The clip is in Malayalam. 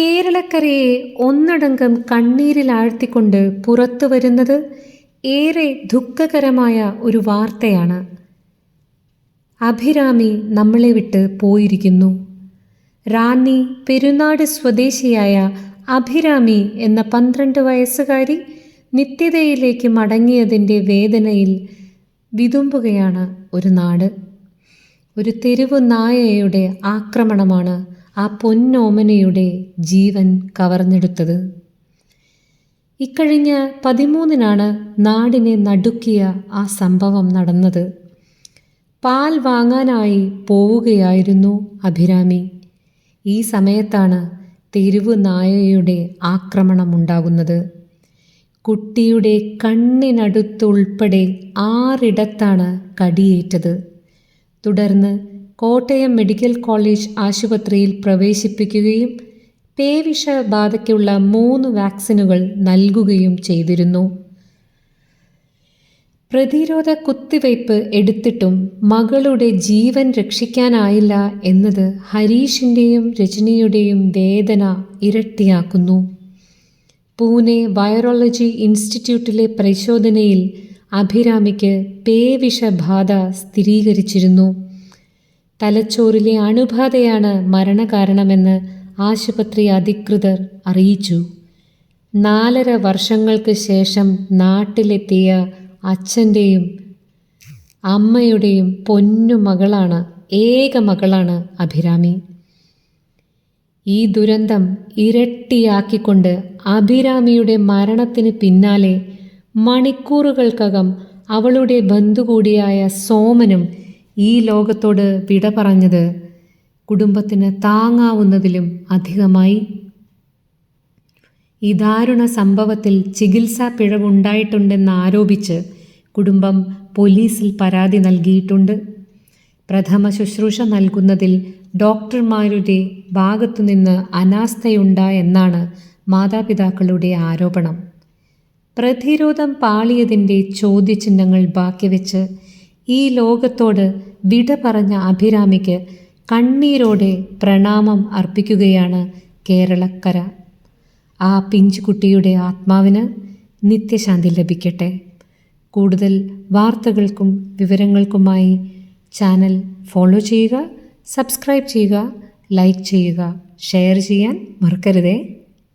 കേരളക്കരയെ ഒന്നടങ്കം കണ്ണീരിലാഴ്ത്തിക്കൊണ്ട് പുറത്തു വരുന്നത് ഏറെ ദുഃഖകരമായ ഒരു വാർത്തയാണ്. അഭിരാമി നമ്മളെ വിട്ട് പോയിരിക്കുന്നു. റാന്നി പെരുനാട് സ്വദേശിയായ അഭിരാമി എന്ന പന്ത്രണ്ട് വയസ്സുകാരി നിത്യതയിലേക്ക് മടങ്ങിയതിന്റെ വേദനയിൽ വിതുമ്പുകയാണ് ഒരു നാട്. ഒരു തെരുവ് നായയുടെ ആക്രമണമാണ് ആ പൊന്നോമനയുടെ ജീവൻ കവർന്നെടുത്തത്. ഇക്കഴിഞ്ഞ പതിമൂന്നിനാണ് നാടിനെ നടുക്കിയ ആ സംഭവം നടന്നത്. പാൽ വാങ്ങാനായി പോവുകയായിരുന്നു അഭിരാമി. ഈ സമയത്താണ് തെരുവ് നായയുടെ ആക്രമണമുണ്ടാകുന്നത് കുട്ടിയുടെ കണ്ണിനടുത്തുൾപ്പെടെ ആറിടത്താണ് കടിയേറ്റത്. തുടർന്ന് കോട്ടയം മെഡിക്കൽ കോളേജ് ആശുപത്രിയിൽ പ്രവേശിപ്പിക്കുകയും പേവിഷബാധയ്ക്കുള്ള മൂന്ന് വാക്സിനുകൾ നൽകുകയും ചെയ്തിരുന്നു. പ്രതിരോധ കുത്തിവയ്പ് എടുത്തിട്ടും മകളുടെ ജീവൻ രക്ഷിക്കാനായില്ല എന്നത് ഹരീഷിന്റെയും രജനിയുടെയും വേദന ഇരട്ടിയാക്കുന്നു. പൂനെ വൈറോളജി ഇൻസ്റ്റിറ്റ്യൂട്ടിലെ പരിശോധനയിൽ അഭിരാമിക്ക് പേവിഷബാധ സ്ഥിരീകരിച്ചിരുന്നു. തലച്ചോറിലെ അണുബാധയാണ് മരണകാരണമെന്ന് ആശുപത്രി അധികൃതർ അറിയിച്ചു. നാലര വർഷങ്ങൾക്ക് ശേഷം നാട്ടിലെത്തിയ അച്ഛന്റെയും അമ്മയുടെയും പൊന്നു മകളാണ് ഏക മകളാണ് അഭിരാമി. ഈ ദുരന്തം ഇരട്ടിയാക്കിക്കൊണ്ട് അഭിരാമിയുടെ മരണത്തിന് പിന്നാലെ മണിക്കൂറുകൾക്കകം അവളുടെ ബന്ധു കൂടിയായ സോമനും ഈ ലോകത്തോട് വിട പറഞ്ഞത് കുടുംബത്തിന് താങ്ങാവുന്നതിലും അധികമായി. ഈ ദാരുണ സംഭവത്തിൽ ചികിത്സാ പിഴവുണ്ടായിട്ടുണ്ടെന്ന് ആരോപിച്ച് കുടുംബം പോലീസിൽ പരാതി നൽകിയിട്ടുണ്ട്. പ്രഥമ ശുശ്രൂഷ നൽകുന്നതിൽ ഡോക്ടർമാരുടെ ഭാഗത്തുനിന്ന് അനാസ്ഥയുണ്ടായെന്നാണ് മാതാപിതാക്കളുടെ ആരോപണം. പ്രതിരോധം പാളിയതിന്റെ ചോദ്യചിഹ്നങ്ങൾ ബാക്കിവെച്ച് ഈ ലോകത്തോട് വിട പറഞ്ഞ അഭിരാമിക്ക് കണ്ണീരോടെ പ്രണാമം അർപ്പിക്കുകയാണ് കേരളക്കര. ആ പിഞ്ചുകുട്ടിയുടെ ആത്മാവിന് നിത്യശാന്തി ലഭിക്കട്ടെ. കൂടുതൽ വാർത്തകൾക്കും വിവരങ്ങൾക്കുമായി ചാനൽ ഫോളോ ചെയ്യുക സബ്സ്ക്രൈബ് ചെയ്യുക ലൈക്ക് ചെയ്യുക ഷെയർ ചെയ്യാൻ മറക്കരുതേ.